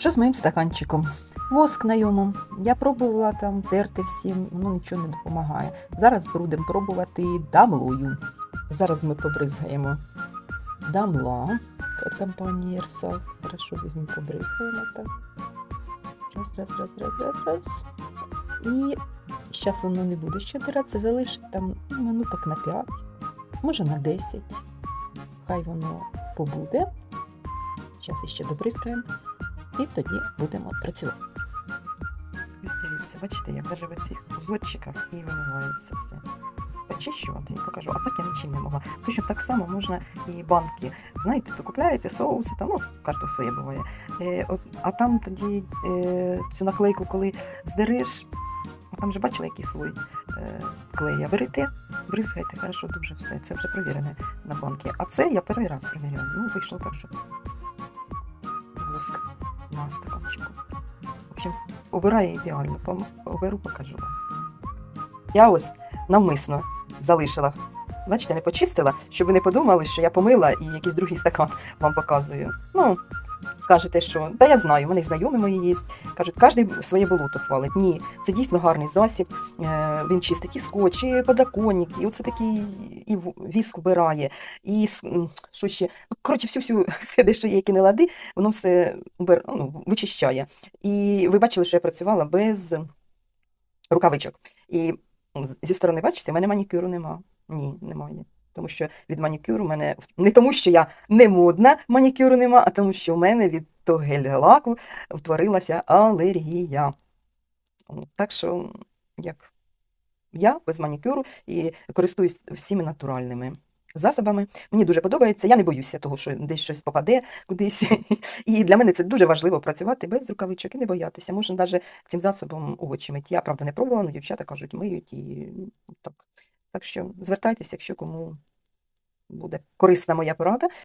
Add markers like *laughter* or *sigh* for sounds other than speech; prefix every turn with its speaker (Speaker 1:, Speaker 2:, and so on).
Speaker 1: Що з моїм стаканчиком? Воск на йому. Я пробувала там терти всім, ну нічого не допомагає. Зараз будемо пробувати дамлою. Зараз ми побризгаємо дамла від компанії Ерсах. Хорошо візьмемо, побризгаємо так. Раз, раз, раз, раз, раз, раз. І зараз воно не буде ще диратися, залишить там ну, минуток на 5, може на 10. Хай воно побуде. Зараз іще добризкаємо. І тоді будемо працювати. Дивіться, бачите, як навіть в цих узлочиках і вимивається все. Почищувати і покажу. А так я нічим не могла. Точно так само можна і банки. Знаєте, то купляєте соуси, там, ну, кожного своє буває. Е, от, а там тоді е, цю наклейку, коли здереш, там вже бачили, який слой е, клея. Берете, бризгайте, хорошо, дуже все. Це вже провірене на банки. А це я перший раз перевіряю. Ну, вийшло так, що воск на стаканчику. В общем, обирає ідеально. Оберу, покажу вам. Я ось навмисно залишила. Бачите, не почистила, щоб ви не подумали, що я помила і якийсь другий стакан *laughs* вам показую. Ну, скажете, що та я знаю, вони знайомі мої є. Кажуть, кожен своє болото хвалить. Ні, це дійсно гарний засіб. Е, Він чистить і скотч, і подоконник, і оце такий і віск убирає, і що ще. Ну, коротше, всю, всю *laughs* все, де що є, які не лади, воно все ну, вичищає. І ви бачили, що я працювала без рукавичок. І зі сторони, бачите, в мене манікюру нема. Ні, немає. Тому що від манікюру в мене не тому, що я не модна, манікюру нема, а тому, що в мене від того гель-лаку втворилася алергія. Так що, як я без манікюру і користуюсь всіми натуральними засобами. Мені дуже подобається. Я не боюся того, що десь щось попаде кудись. І для мене це дуже важливо працювати без рукавичок і не боятися. Можна навіть цим засобом овочі мити. Я правда не пробувала, але дівчата кажуть, миють і так. Так що звертайтеся, якщо кому буде корисна моя порада.